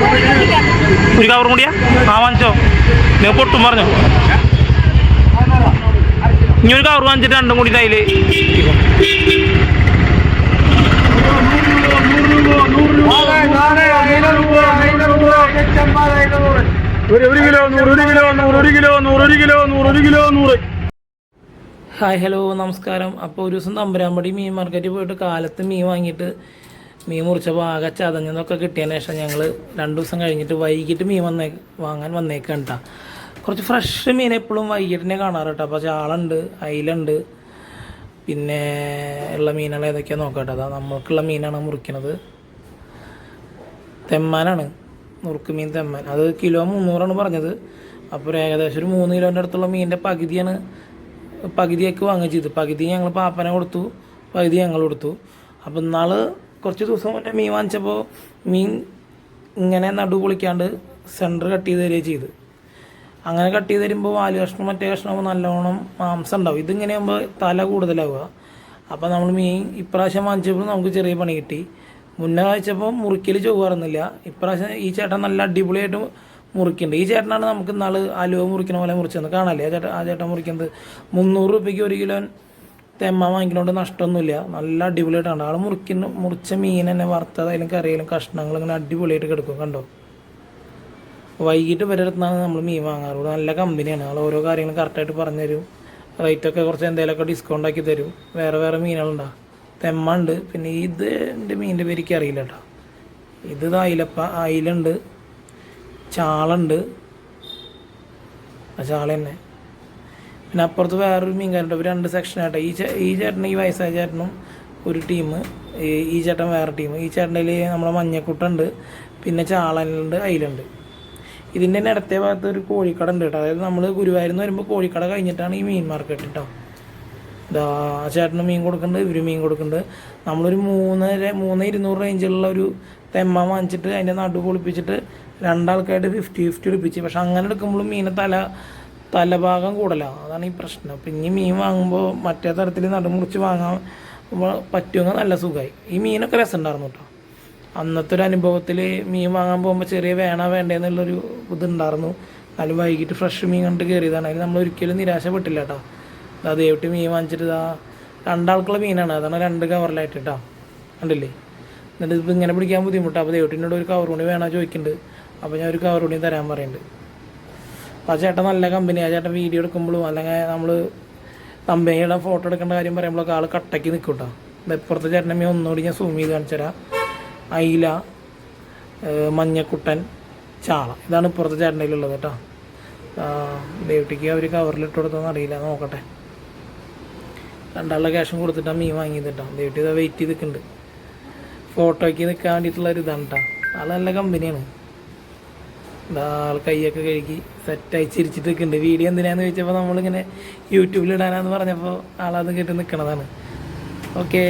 ഒരു കവർ കൂടിയാ ആ വാങ്ങിച്ചോ നിങ്ങൾ പൊട്ടും പറഞ്ഞോ. ഇനി ഒരു കവർ വാങ്ങിച്ചിട്ട് രണ്ടും കൂടി അതിൽ. ഒരു ഒരു കിലോ നൂറ് ഒരു കിലോ നൂറ് ഒരു കിലോ നൂറ് ഒരു കിലോ നൂറ് ഒരു കിലോ നൂറ്. ഹായ് ഹലോ നമസ്കാരം. അപ്പോൾ ഒരു ദിവസം തമ്പരാമ്പടി മീൻ മാർക്കറ്റിൽ പോയിട്ട് കാലത്ത് മീൻ വാങ്ങിയിട്ട് മീൻ മുറിച്ചപ്പോൾ ആകെ ചതഞ്ഞതൊക്കെ കിട്ടിയതിന് ശേഷം ഞങ്ങൾ രണ്ട് ദിവസം കഴിഞ്ഞിട്ട് വൈകിട്ട് മീൻ വന്നേ വാങ്ങാൻ വന്നേക്കാണ് കേട്ടോ കുറച്ച് ഫ്രഷ് മീൻ എപ്പോഴും വൈകിട്ടിനെ കാണാറ് കേട്ടോ അപ്പോൾ ചാളുണ്ട് അയിലുണ്ട് പിന്നെ ഉള്ള മീനുകൾ ഏതൊക്കെയാണ് നോക്കട്ടെ അതാ നമ്മൾക്കുള്ള മീനാണ് മുറിക്കണത്. തെമ്മാനാണ്. നുറുക്ക് മീൻ തെമ്മാൻ. അത് കിലോ മുന്നൂറാണ് പറഞ്ഞത്. അപ്പോൾ ഏകദേശം ഒരു മൂന്ന് കിലോന്റെ അടുത്തുള്ള മീനിന്റെ പകുതിയാണ് പകുതിയൊക്കെ വാങ്ങിച്ചത് പകുതി ഞങ്ങൾ പാപ്പനെ കൊടുത്തു പകുതി ഞങ്ങൾ കൊടുത്തു. അപ്പോൾ ഇന്നാൾ കുറച്ച് ദിവസം മറ്റേ മീൻ വാങ്ങിച്ചപ്പോൾ മീൻ ഇങ്ങനെ നടു പൊളിക്കാണ്ട് സെന്റർ കട്ട് ചെയ്ത് തരികയും ചെയ്ത്. അങ്ങനെ കട്ട് ചെയ്ത് തരുമ്പോൾ വാൽ കഷ്ണം മറ്റേ കഷ്ണം നല്ലോണം മാംസം ഉണ്ടാവും. ഇതിങ്ങനെ ആകുമ്പോൾ തല കൂടുതലാവുക. അപ്പോൾ നമ്മൾ മീൻ ഇപ്രാവശ്യം വാങ്ങിച്ചപ്പോൾ നമുക്ക് ചെറിയ പണി കിട്ടി. മുന്നേ വാങ്ങിച്ചപ്പോൾ മുറിക്കൽ ചൊവ്വാറുന്നില്ല ഇപ്രാവശ്യം ഈ ചേട്ടൻ നല്ല അടിപൊളിയായിട്ട് മുറിക്കുന്നുണ്ട് ഈ ചേട്ടനാണ് നമുക്ക് ഇന്നാൾ അലുവ മുറിക്കണ പോലെ മുറിച്ചത്. കാണാല്ലേ? ആ ചേട്ടൻ ആ ചേട്ടൻ മുറിക്കുന്നത്. മുന്നൂറ് രൂപയ്ക്ക് ഒരു കിലോ തെമ്മ വാങ്ങിക്കുന്നതുകൊണ്ട് നഷ്ടമൊന്നുമില്ല. നല്ല അടിപൊളിയായിട്ടാണ്. ആൾ മുറിക്കുന്ന മുറിച്ച മീൻ തന്നെ വറുത്തതായാലും കറിയിലും കഷ്ണങ്ങൾ ഇങ്ങനെ അടിപൊളിയായിട്ട് കിടക്കും കണ്ടോ? വൈകിട്ട് വരെ അടുത്താണ് നമ്മൾ മീൻ വാങ്ങാറുള്ളത്. നല്ല കമ്പനിയാണ്. ആൾ ഓരോ കാര്യങ്ങളും കറക്റ്റായിട്ട് പറഞ്ഞു തരും റേറ്റൊക്കെ കുറച്ച് എന്തെങ്കിലുമൊക്കെ ഡിസ്കൗണ്ട് ആക്കി തരും. വേറെ വേറെ മീനുകളുണ്ടാ. തെമ്മ ഉണ്ട്. പിന്നെ ഇത് എന്റെ മീനിന്റെ പേര് എനിക്ക് അറിയില്ല കേട്ടോ ഇത് അയിലപ്പ അയിലുണ്ട്. ചാളുണ്ട് ആ ചാള തന്നെ. പിന്നെ അപ്പുറത്ത് വേറൊരു മീൻകാരുണ്ട് അവർ രണ്ട് സെക്ഷനായിട്ട് ഈ ഈ ചേട്ടൻ ഈ വയസ്സായ ചേട്ടനും ഒരു ടീം ഈ ചേട്ടൻ വേറെ ടീം ഈ ചേട്ടന്റെ നമ്മളെ മഞ്ഞക്കുട്ടുണ്ട് പിന്നെ ചാളനുണ്ട് അയിലുണ്ട്. ഇതിന്റെ തന്നെ ഇടത്തെ ഭാഗത്ത് ഒരു കോഴിക്കട ഉണ്ട് കേട്ടോ. അതായത് നമ്മൾ ഗുരുവായൂരിൽ നിന്ന് വരുമ്പോൾ കോഴിക്കട കഴിഞ്ഞിട്ടാണ് ഈ മീൻ മാർക്കറ്റ് കേട്ടോ ഇതാ ചേട്ടന് മീൻ കൊടുക്കുന്നുണ്ട് ഇവർ മീൻ കൊടുക്കുന്നുണ്ട് നമ്മളൊരു മൂന്നര മൂന്ന് ഇരുന്നൂറ് റേഞ്ചിലുള്ള ഒരു തെമ്മ വാങ്ങിച്ചിട്ട് അതിന്റെ നടു പൊളിപ്പിച്ചിട്ട് രണ്ടാൾക്കായിട്ട് ഫിഫ്റ്റി ഫിഫ്റ്റി എടുപ്പിച്ച്. പക്ഷെ അങ്ങനെ എടുക്കുമ്പോഴും മീനെ തല തലഭാഗം കൂടലാണ് അതാണ് ഈ പ്രശ്നം. അപ്പം ഇനി മീൻ വാങ്ങുമ്പോൾ മറ്റേ തരത്തിൽ നടുമുറിച്ച് വാങ്ങാൻ പറ്റുമെങ്കിൽ നല്ല സുഖമായി. ഈ മീനൊക്കെ രസമുണ്ടായിരുന്നു കേട്ടോ. അന്നത്തെ ഒരു അനുഭവത്തിൽ മീൻ വാങ്ങാൻ പോകുമ്പോൾ ചെറിയ വേണ വേണ്ടേന്നുള്ളൊരു ഇതുണ്ടായിരുന്നു. നല്ല വൈകിട്ട് ഫ്രഷ് മീൻ കണ്ട് കയറിയതാണ് അതിന് നമ്മൾ ഒരിക്കലും നിരാശപ്പെട്ടില്ല കേട്ടോ. അത് ഏട്ടി മീൻ വാങ്ങിച്ചിട്ട് ഇതാ രണ്ടാൾക്കുള്ള മീനാണ്. അതാണ് രണ്ട് കവറിലായിട്ട് കേട്ടോ. കണ്ടില്ലേ? എന്നിട്ട് ഇതിപ്പോൾ ഇങ്ങനെ പിടിക്കാൻ ബുദ്ധിമുട്ടാണ് അപ്പോൾ ദേവട്ടിനോട് ഒരു കവർ കൂടി വേണോ ചോദിക്കുന്നുണ്ട് അപ്പോൾ ഞാൻ ഒരു കവർ കൂടി തരാൻ പറയുന്നുണ്ട് അപ്പോൾ ആ ചേട്ടൻ നല്ല കമ്പനി ആ. ചേട്ടൻ വീഡിയോ എടുക്കുമ്പോഴും അല്ലെങ്കിൽ നമ്മൾ കമ്പനിയുടെ ഫോട്ടോ എടുക്കേണ്ട കാര്യം പറയുമ്പോഴൊക്കെ ആൾ കട്ടയ്ക്ക് നിൽക്കും കേട്ടോ ഇപ്പുറത്തെ ചേട്ടൻ മീ ഒന്നുകൂടി ഞാൻ സൂം ചെയ്ത് കാണിച്ചു തരാം. അയില മഞ്ഞക്കുട്ടൻ ചാള. ഇതാണ് ഇപ്പുറത്തെ ചേട്ടന്റെ ഉള്ളത് കേട്ടോ ദേവട്ടിക്ക് അവർ കവറിലിട്ട് കൊടുത്തെന്ന് അറിയില്ല. നോക്കട്ടെ. രണ്ടാളുടെ ക്യാഷും കൊടുത്തിട്ടാണ് മീൻ വാങ്ങിയത് കേട്ടോ ദേവട്ടി ഇതാ വെയിറ്റ് ചെയ്ത് നിൽക്കുന്നുണ്ട്. ഫോട്ടോയ്ക്ക് നിൽക്കാൻ വേണ്ടിയിട്ടുള്ള ഒരു ഇതാണ് കേട്ടോ അത് നല്ല കമ്പനിയാണ് ആൾ കൈയൊക്കെ കഴുകി സെറ്റായി ചിരിച്ചിട്ട് നിൽക്കുന്നുണ്ട് വീഡിയോ എന്തിനാന്ന് ചോദിച്ചപ്പോൾ നമ്മളിങ്ങനെ യൂട്യൂബിൽ ഇടാനാന്ന് പറഞ്ഞപ്പോൾ ആളത് കേട്ട് നിൽക്കണതാണ് ഓക്കേ